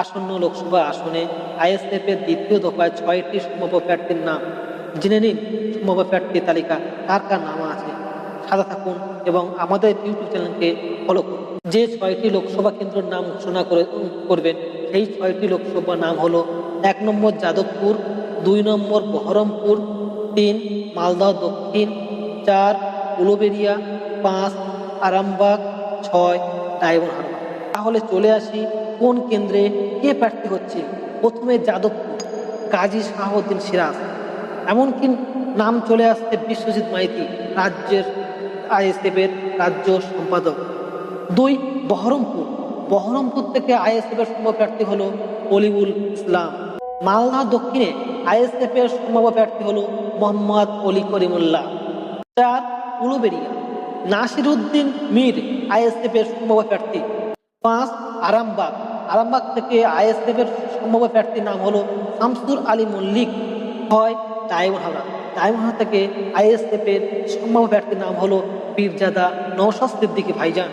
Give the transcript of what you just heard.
আসন্ন লোকসভা আসনে আইএসএফ এর দ্বিতীয় দফায় ছয়টি সম্ভাব্য প্রার্থীর নাম। জেনে নিন সম্ভাব্য প্রার্থীর তালিকা কার কার নাম আছে। সাদা থাকুন এবং আমাদের ইউটিউব চ্যানেলকে ফলো করুন। যে ছয়টি লোকসভা কেন্দ্রের নাম ঘোষণা করে, করবেন, সেই ছয়টি লোকসভা নাম হলো এক নম্বর যাদবপুর, দুই নম্বর বহরমপুর, তিন মালদহ দক্ষিণ, চার উলুবেরিয়া, পাঁচ আরামবাগ, ছয় ডায়মন্ড তাহলে চলে আসি কোন কেন্দ্রে কে প্রার্থী হচ্ছে? প্রথমে যাদবপুর, কাজী শাহাবুদ্দিন সিরাজ। এমনকি নাম চলে আসছে বিশ্বজিৎ মাইতি, রাজ্যের আইএসএফ এর রাজ্য সম্পাদক। দুই, বহরমপুর। বহরমপুর থেকে আইএসএফ এর সম্ভাব্য প্রার্থী হলো অলিউল ইসলাম। মালদা দক্ষিণে আইএসএফ এর সম্ভাব্য প্রার্থী হলো মোহাম্মদ অলি করিমুল্লাহ। চার উলুবেরিয়া নাসিরুদ্দিন মীর আইএসএফ এর সম্ভাব্য প্রার্থী। পাঁচ আরামবাগ। আরামবাগ থেকে আইএসএফের সম্ভাব্য প্রার্থীর নাম হলো শামসুর আলী মল্লিক। ছয় ডায়মহারা ডায়মহারা থেকে আইএসএফের সম্ভাব্য প্রার্থীর নাম হলো বীরজাদা নৌশাস্তির দিকে ভাইজান।